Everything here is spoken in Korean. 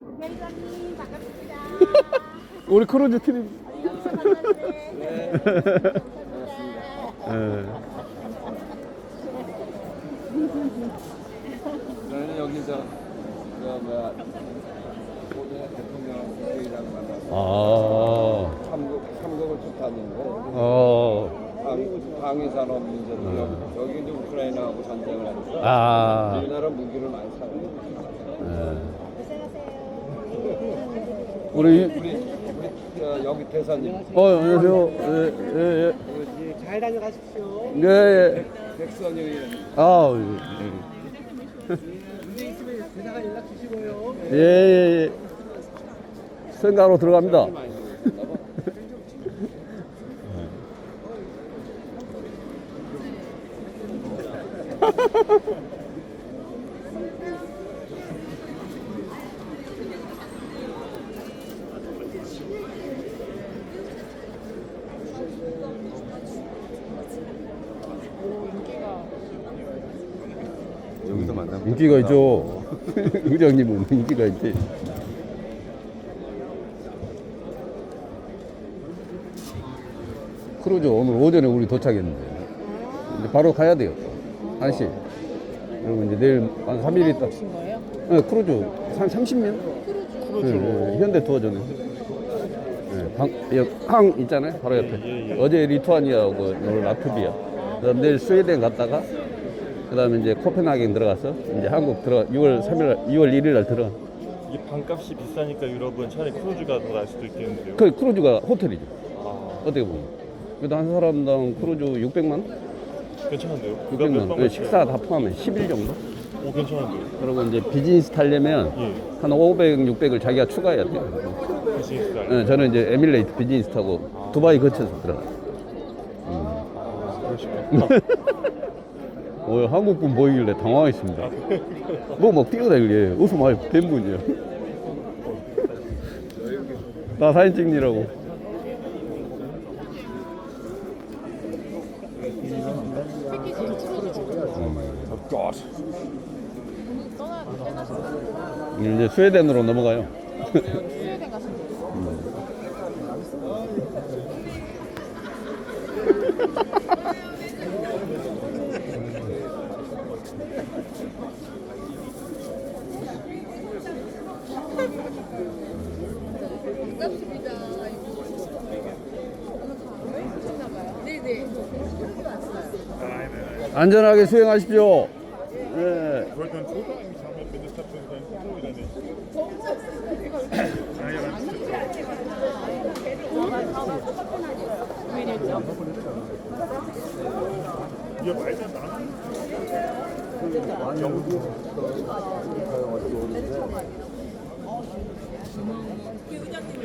반갑습니다. 우리 크루즈 트립. 네. 예. 저희는 여기서 저 뭐야 오늘 대통령 국회의장 만나서 아, 삼국 삼국을 축하하는데 어, 방, 방위산업 문제도 여기, 이제 우크라이나하고 전쟁을 하니까 아, 우리나라 무기를 많이 사는 예. 우리, 우리 우리 어, 여기 대사님 어, 안녕하세요. 예, 예, 예. 잘 다녀가십시오. 예, 예. 백선이 아, 문제 있으면 대사가 연락 주시고요. 예, 예, 예. 생가로 들어갑니다. 많이 쓰고 봐. 여기서 만나. 인기가 있죠. 의장님은 인기가 있지. 크루즈 오늘 오전에 우리 도착했는데 이제 바로 가야 돼요. 1시. 그리고 이제 내일 한 3일 있다. 오신 거예요? 네, 크루즈 한 30년? 크루즈. 네, 현대 투어 전에. 네, 방, 여기 항 있잖아요. 바로 옆에. 어제 리투아니아하고 오늘 라트비아. 그다음 내일 스웨덴 갔다가 그다음에 이제 코펜하겐 들어가서 이제 한국 들어 6월 3일 6월 1일 날 들어. 이게 반값이 비싸니까 유럽은 차라리 크루즈가 더 나을 수도 있겠는데요. 그 크루즈가 호텔이죠. 아, 어떻게 보면. 그래도 한 사람당 크루즈 600만? 괜찮은데요? 그가 몇 600만. 번 네, 식사 다 포함해 10일 정도. 오, 괜찮은데요? 그리고 이제 비즈니스 타려면 예, 한 500, 600을 자기가 추가해야 돼요. 비즈니스 날. 네, 저는 이제 에밀레이트 비즈니스 타고 두바이 거쳐서 들어가요. 그러시구나. 어, 한국분 보이길래 당황했습니다. 뭐 막 뛰어다니길래 웃음 많이 된 분이야. 나 사진 찍느라고. 이제 스웨덴으로 넘어가요. 스웨덴 가신 안전하게 수행하십시오. 네. 영국 가요 가지고 오는데.